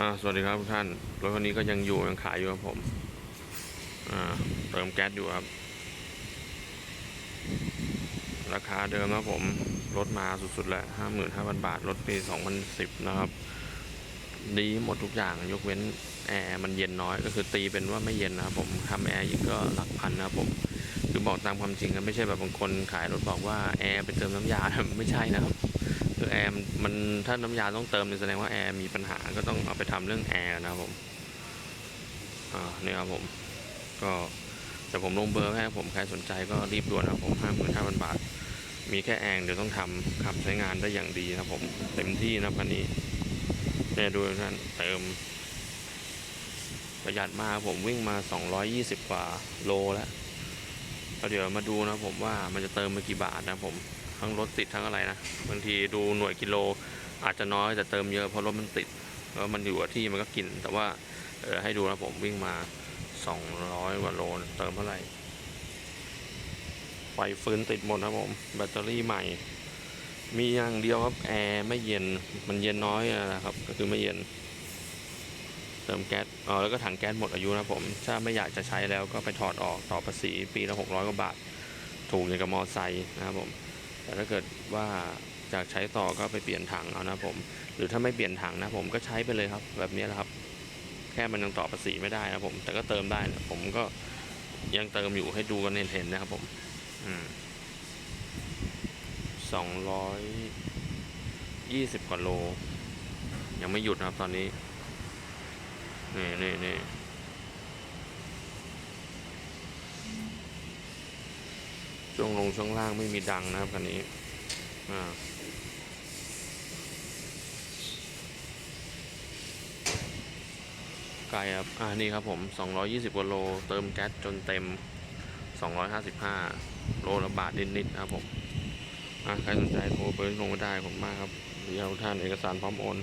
อ่าสวัสดีครับทุกท่าน รถคันนี้ก็ยังอยู่ยังขายอยู่ครับผม อ่า เติมแก๊สอยู่ครับ ราคาเดิมนะครับผม รถมาสุดๆแหละห้าหมื่นห้าพันบาท รถปีสองพันสิบนะครับ ดีหมดทุกอย่างยกเว้นแอร์มันเย็นน้อย ก็คือตีเป็นว่าไม่เย็นนะครับผมทำแอร์อีกก็หลักพันนะครับผมคือบอกตามความจริงนะไม่ใช่แบบบางคนขายรถบอกว่าแอร์ไปเติมน้ำยาไม่ใช่นะครับ คือแอร์มันถ้าน้ำยาต้องเติมแสดงว่าแอร์มีปัญหาก็ต้องเอาไปทำเรื่องแอร์นะครับผมอ่าเนี่ยครับผม ก็แต่ผมลงเบอร์ให้ผมใครสนใจก็รีบด่วนนะครับผมห้าหมื่นห้าพันบาท มีแค่แอร์เดี๋ยวต้องทำขับใช้งานได้อย่างดีนะครับผมเต็มที่นะคันนี้เนี่ยดูท่านเติมประหยัดมากผมวิ่งมา 220 กว่าโลแล้วแล้วเดี๋ยวมาดูนะผมว่ามันจะเติมมากี่บาทนะผม ทั้งรถติดทั้งอะไรนะบางทีดูหน่วยกิโลอาจจะน้อยแต่เติมเยอะเพราะรถมันติดแล้วมันอยู่ที่มันก็กิน แต่ว่าเออให้ดูนะผมวิ่งมา 200 กว่าโลนเติมเท่าไหร่ไฟฟื้นติดหมดนะผมแบตเตอรี่ใหม่ มีอย่างเดียวครับแอร์ไม่เย็นมันเย็นน้อยนะครับ ก็คือไม่เย็น เติมแก๊สเออแล้วก็ถังแก๊สหมดอายุนะผมถ้าไม่อยากจะใช้แล้วก็ไปถอดออกต่อภาษีปีละ600กว่าบาท ถูกอย่างกับมอไซค์นะครับผม แต่ถ้าเกิดว่าอยากใช้ต่อก็ไปเปลี่ยนถังเอานะผม หรือถ้าไม่เปลี่ยนถังนะผมก็ใช้ไปเลยครับ แบบนี้แหละครับ แค่มันยังต่อภาษีไม่ได้นะผม แต่ก็เติมได้นะผมก็ยังเติมอยู่ให้ดูกันเห็นๆนะครับผมอืมสองร้อยยี่สิบกว่าโล ยังไม่หยุดนะครับตอนนี้ นี่นี่นี่ ช่วงลงช่วงล่างไม่มีดังนะครับคันนี้อ่าไกลครับอ่านี่ครับผม 220กว่าโล เติมแก๊สจนเต็ม 255 โลละบาทนิดๆครับผมอ่าใครสนใจโทรเบอร์ลงมาได้ขอบคุณมากครับเดี๋ยวท่านเอกสารพร้อมโอน